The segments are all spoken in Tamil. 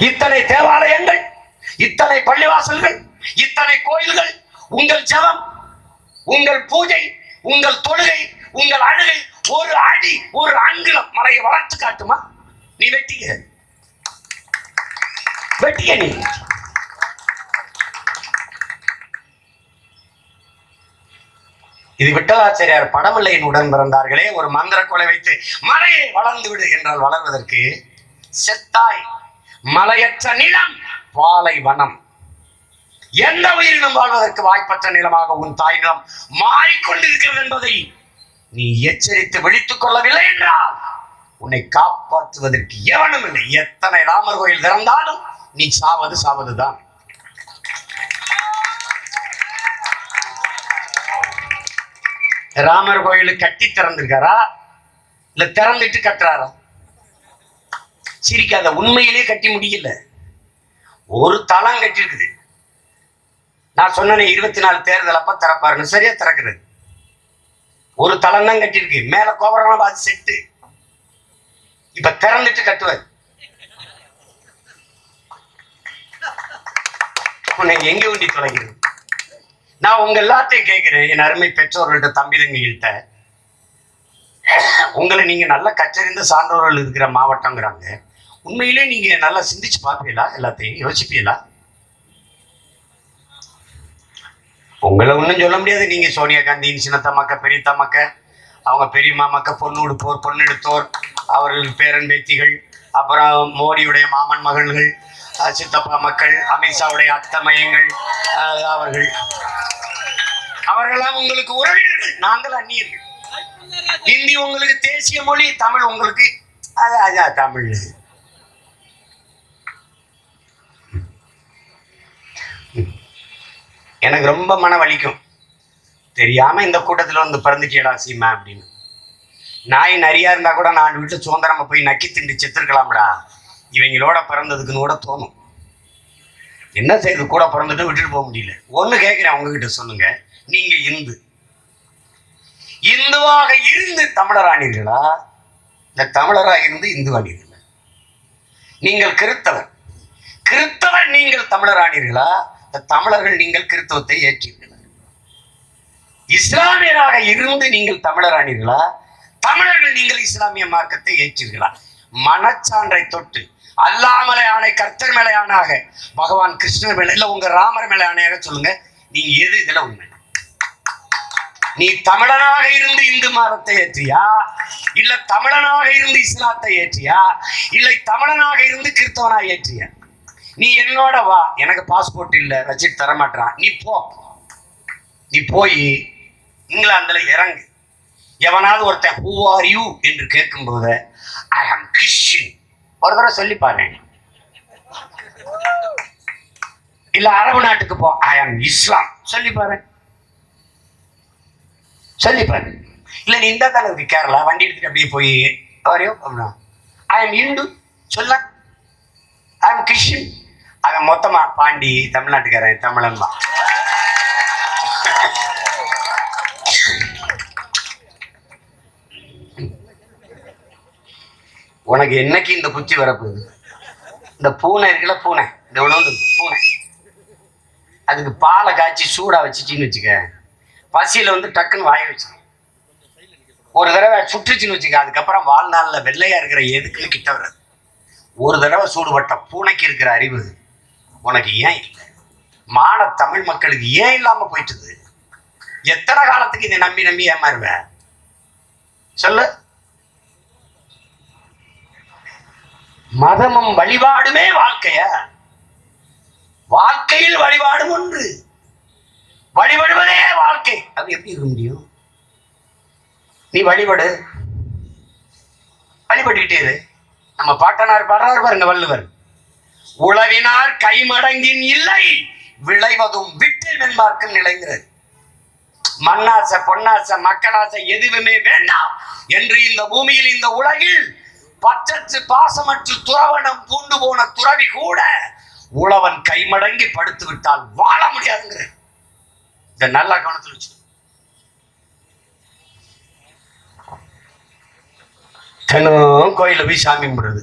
இத்தனை தேவாலயங்கள் இத்தனை பள்ளிவாசல்கள் இத்தனை கோயில்கள் உங்கள் ஜபம் உங்கள் பூஜை உங்கள் தொழுகை உங்கள் அழுகை ஒரு அடி ஒரு அங்குலம் மலையை வளர்த்து காட்டுமா? நீ வெட்டிக்க. வெட்டிக்க நீ. இது விட்டலாச்சாரியார் படமில்லையின் உடன் பிறந்தார்களே ஒரு மந்திர கொலை வைத்து மலையை வளர்ந்து விடு என்றால் வளர்வதற்கு செத்தாய். மலையற்ற நிலம் பாலைவனம் எந்த உயிரினம் வாழ்வதற்கு வாய்ப்பற்ற நிலமாக உன் தாய் நிலம் மாறிக்கொண்டிருக்கிறது என்பதை நீ எச்சரித்து விழித்துக் கொள்ளவில்லை என்றால் உன்னை காப்பாற்றுவதற்கு எவனும் இல்லை. எத்தனை ராமர் கோயில் திறந்தாலும் நீ சாவது சாவதுதான். ராமர் கோயில் கட்டி திறந்திருக்காரா? இல்ல திறந்துட்டு கட்டுறாரா? சிரிக்காத உண்மையிலே கட்டி முடியல. ஒரு தளம் கட்டிருக்குது. நான் சொன்னேனே இருபத்தி நாலு தேர்தல் அப்ப திறப்பாருன்னு. சரியா திறக்கிறது. ஒரு தளம் தான் கட்டியிருக்கு. மேல கோபுரம் அது செட்டு இப்ப திறந்துட்டு கட்டுவார். உன்னை எங்க உண்டி தொலைகிறது நான் உங்க எல்லாத்தையும் கேட்கிறேன். என் அருமை பெற்றோர்கள்ட்ட தம்பிதங்கிட்ட உங்களை நீங்க நல்ல கற்றறிந்த சான்றோர்கள் இருக்கிற மாவட்டங்கிறாங்க. உண்மையிலே நீங்க நல்லா சிந்திச்சு பார்ப்பீங்களா? எல்லாத்தையும் யோசிப்பீங்களா? உங்களை ஒன்றும் சொல்ல முடியாது. நீங்க சோனியா காந்தியின் சின்னத்த மக்க பெரியத்த மக்க அவங்க பெரியம்மா மக்க பொண்ணு பொண்ணெடுத்தோர் அவர்கள் பேரன் பேத்திகள் அப்புறம் மோடியுடைய மாமன் மகள்கள் சித்தப்பா மக்கள் அமித்ஷாவுடைய அத்தமயங்கள் அவர்கள். அவர்களெல்லாம் உங்களுக்கு உறவினர்கள். நாங்கள் அந்நியர்கள். ஹிந்தி உங்களுக்கு தேசிய மொழி தமிழ் உங்களுக்கு அது அதான் தமிழ். எனக்கு ரொம்ப மன வலிக்கும். தெரியாமல் இந்த கூட்டத்தில் வந்து பிறந்துச்சேடா சீமா அப்படின்னு. நாய் நரியா இருந்தால் கூட நான் வீட்டு சுதந்திரமா போய் நக்கி திண்டு செத்துருக்கலாம்டா. இவங்களோட பிறந்ததுக்குன்னு கூட தோணும். என்ன செய்யுது கூட பிறந்துட்டு விட்டுட்டு போக முடியல. ஒன்று கேட்குறேன் உங்ககிட்ட சொல்லுங்க. நீங்கள் இந்து. இந்துவாக இருந்து தமிழரானீர்களா? இந்த தமிழராக இருந்து இந்துவானீர்களா? நீங்கள் கிறித்தவர். கிறித்தவர் நீங்கள் தமிழரானீர்களா? தமிழர்கள் நீங்கள் கிறித்தவத்தை ஏற்றீர்களா இஸ்லாமியராக இருந்து நீங்கள் தமிழரானீர்களா? தமிழர்கள் நீங்கள் இஸ்லாமிய மார்க்கத்தை ஏற்றீர்களா மனச்சான்றை தொட்டு அல்லாமலை ஆணை கர்த்தர் மேலே ஆணாக பகவான் கிருஷ்ணர் மேல இல்ல உங்க ராமர் மேலே ஆணையாக சொல்லுங்க. நீங்க எது இதுல உண்மை? நீ தமிழனாக இருந்து இந்து மதத்தை ஏற்றியா? இல்ல தமிழனாக இருந்து இஸ்லாத்தை ஏற்றியா? இல்லை தமிழனாக இருந்து கிறிஸ்தவனா ஏற்றியா? நீ என்னோட வா. எனக்கு பாஸ்போர்ட் இல்ல. வச்சுட்டு தரமாட்டான் நீ போ. நீ போய் இங்கிலாந்துல இறங்கு. எவனாவது ஒருத்தன் ஹூ ஆர் யூ என்று கேட்கும்போது ஐ ஆம் கிறிஸ்டின் ஒரு தடவை சொல்லி பாரு. இல்ல அரபு நாட்டுக்கு போ. ஐ ஆம் இஸ்லாம் சொல்லி பாரு. சொல்லி பாரு. இல்ல நீ இந்த தானே இருக்கு கேரளா? வண்டி எடுத்துட்டு அப்படியே போய் அவரையோ அப்படின்னா ஐ ஆம் இந்து சொல்ல. ஐ ஆம் கிறிஸ்டின் அவன் மொத்தமா பாண்டி தமிழ்நாட்டுக்காரன் தமிழன் தான் உனக்கு என்னைக்கு இந்த குச்சி வரப்போகுது? இந்த பூனை இருக்குல்ல பூனை. இந்த உணவு பூனை. அதுக்கு பாலை காய்ச்சி சூடா வச்சுச்சின்னு வச்சுக்க. பசியில வந்து டக்குன்னு வாய வச்சு ஒரு தடவை சுற்றுச்சின்னு வச்சுக்க. அதுக்கப்புறம் வாழ்நாளில் வெள்ளையா இருக்கிற எதுக்குன்னு கிட்ட வராது ஒரு தடவை சூடுபட்ட பூனைக்கு இருக்கிற அறிவு. உனக்கு ஏன் இல்லை? மான தமிழ் மக்களுக்கு ஏன் இல்லாம போயிட்டுது? எத்தனை காலத்துக்கு இதை நம்பி நம்பி ஏமாறுவ? சொல்லு. மதமும் வழிபாடுமே வாழ்க்கைய. வாழ்க்கையில் வழிபாடும் ஒன்று. வழிபடுவதே வாழ்க்கை. அது எப்படி இருக்க முடியும்? நீ வழிபடு. வழிபட்டுக்கிட்டே இரு. நம்ம பாட்டனார் பாடுறார் பாருங்க வள்ளுவர். உழவினார் கைமடங்கின் இல்லை. விளைவதும் விட்டில் மென்பார்க்கும் நிலைங்கிறது மண்ணாசை பொன்னாசை மக்களாசை எதுவுமே வேண்டாம் என்று இந்த பூமியில் இந்த உலகில் பற்றற்று பாசமற்று துறவனம் பூண்டு போன துறவி கூட உழவன் கைமடங்கி படுத்து விட்டால் வாழ முடியாதுங்கிற. இந்த நல்ல கவனத்தில் வச்சு தினம் கோயில போய் சாமி கும்பிடுறது.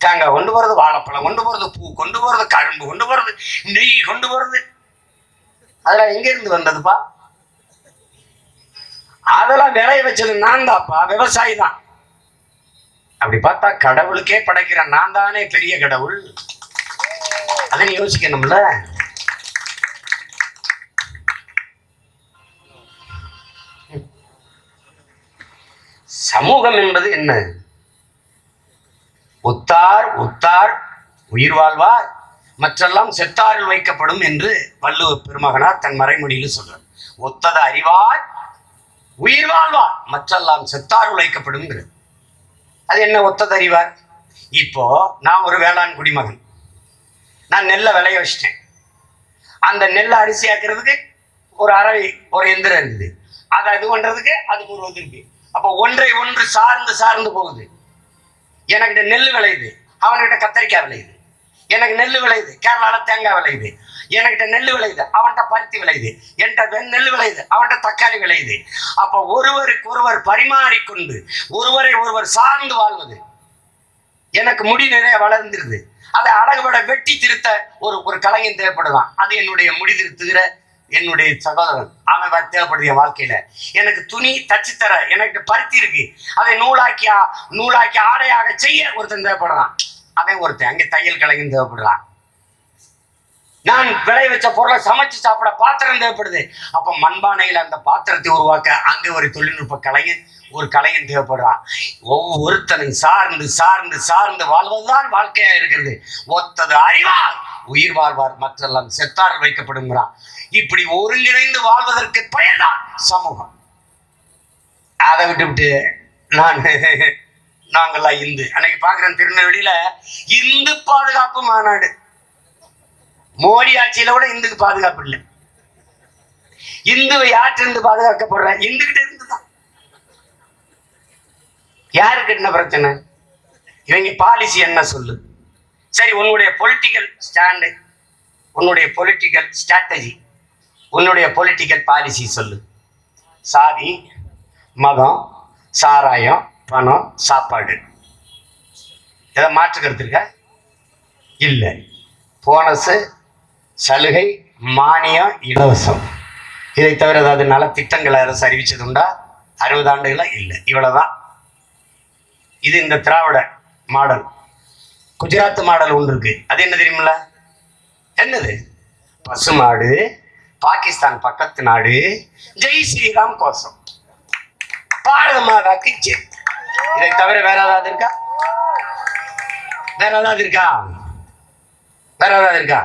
தேங்காய் கொண்டு போகிறது வாழைப்பழம் கொண்டு போகிறது பூ கொண்டு போகிறது கரும்பு கொண்டு போகிறது நெய் கொண்டு போகிறது அதெல்லாம் எங்கேருந்து வந்ததுப்பா? அதெல்லாம் விளைய வச்சது நான் தான்ப்பா விவசாயி தான் அப்படி பார்த்தா கடவுளுக்கே படைக்கிற நான் தானே பெரிய கடவுள். அதை நீ யோசிக்கணும்ல? சமூகம் என்பது என்ன? ஒத்தார் ஒத்தார் உயிர் வாழ்வார். மற்றெல்லாம் செத்தாரில் வைக்கப்படும் என்று வள்ளுவ பெருமகனார் தன் மறைமொழியில் சொல்றார். ஒத்தத அறிவார் உயிர் வாழ்வார். மற்றெல்லாம் செத்தார் வைக்கப்படும் அது என்ன ஒத்தது அறிவார்? இப்போ நான் ஒரு வேளாண் குடிமகன். நான் நெல்லை விளைய வச்சிட்டேன். அந்த நெல்லை அரிசி ஆக்கிறதுக்கு ஒரு அரை ஒரு எந்திரம் இருக்குது. அதை இது பண்ணுறதுக்கு அதுக்கு ஒரு இது இருக்கு. அப்போ ஒன்றை ஒன்று சார்ந்து சார்ந்து போகுது. எனக்கிட்ட நெல் விளையுது. அவன்கிட்ட கத்தரிக்காய் விளையுது. எனக்கு நெல் விளையுது. கேரளால தேங்காய் விளையுது. எனக்கிட்ட நெல் விளையுது. அவன்கிட்ட பருத்தி விளையுது. என்கிட்ட நெல் விளையுது. அவன்கிட்ட தக்காளி விளையுது. அப்போ ஒருவருக்கு ஒருவர் பரிமாறிக்கொண்டு ஒருவரை ஒருவர் சார்ந்து வாழ்வது எனக்கு முடி நிறைய வளர்ந்துருது அதை அழகுபட வெட்டி திருத்த ஒரு ஒரு கலைஞன் தேவைப்படுதான் அது என்னுடைய முடி திருத்துகிற என்னுடைய சகோதரன். அவன் வ- தேவைப்படுது என் வாழ்க்கையில எனக்கு துணி தச்சு தர எனக்கு பருத்தி இருக்கு. அதை நூலாக்கி நூலாக்கி ஆடையாக செய்ய ஒருத்தன் தேவைப்படுறான். அவன் ஒருத்தன். அங்கே தையல் கலைஞன் தேவைப்படுறான். நான் விளை வச்ச பொருளை சமைச்சு சாப்பிட பாத்திரம் தேவைப்படுது. அப்ப மண்பானையில அந்த பாத்திரத்தை உருவாக்க அங்க ஒரு தொழில்நுட்ப கலைஞன் ஒரு கலைஞன் தேவைப்படுறான். ஒவ்வொருத்தனும் சார்ந்து சார்ந்து சார்ந்து வாழ்வதுதான் வாழ்க்கையா இருக்கிறது. ஒத்தது அறிவார் உயிர் வாழ்வார் மற்றெல்லாம் செத்தார் வைக்கப்படுங்கிறான் இப்படி ஒருங்கிணைந்து வாழ்வதற்கு பெயர்தான் சமூகம். அதை விட்டு விட்டு நான் நாங்கெல்லாம் இந்து. அன்னைக்கு பார்க்குறேன் திருநெல்வேலியில இந்து பாதுகாப்பு மாநாடு. மோடி ஆட்சியில கூட இந்துக்கு பாதுகாப்பு இல்லை. இந்துவை யாற்றிருந்து பாதுகாக்கப்படுற? இந்துகிட்ட இருந்துதான். யாருக்கு என்ன பிரச்சனை? இவங்க பாலிசி என்ன சொல்லு? சரி உன்னுடைய பொலிட்டிக்கல் ஸ்டாண்டு உன்னுடைய பொலிட்டிக்கல் ஸ்ட்ராட்டஜி உன்னுடைய பொலிட்டிக்கல் பாலிசி சொல்லு. சாதி மதம் சாராயம் பணம் சாப்பாடு. இதை மாற்றுக்கிறது இருக்கா? இல்லை. போனஸு சலுகை மானியம் இலவசம். இதை தவிர ஏதாவது நலத்திட்டங்களை அரசு அறிவித்தது உண்டா அறுபது ஆண்டுகளாக இல்லை. இவ்வளோதான் இது இந்த திராவிட மாடல். குஜராத் மாடல் ஒன்று இருக்கு. அது என்ன தெரியுமில்ல? என்னது? பசுமாடு பாகிஸ்தான் பக்கத்து நாடு ஜெய் ஸ்ரீராம் கோசம் பாரத மாதாக்கு ஜெய். இதை தவிர வேற ஏதாவது இருக்கா? வேற ஏதாவது இருக்கா? வேற ஏதாவது இருக்கா?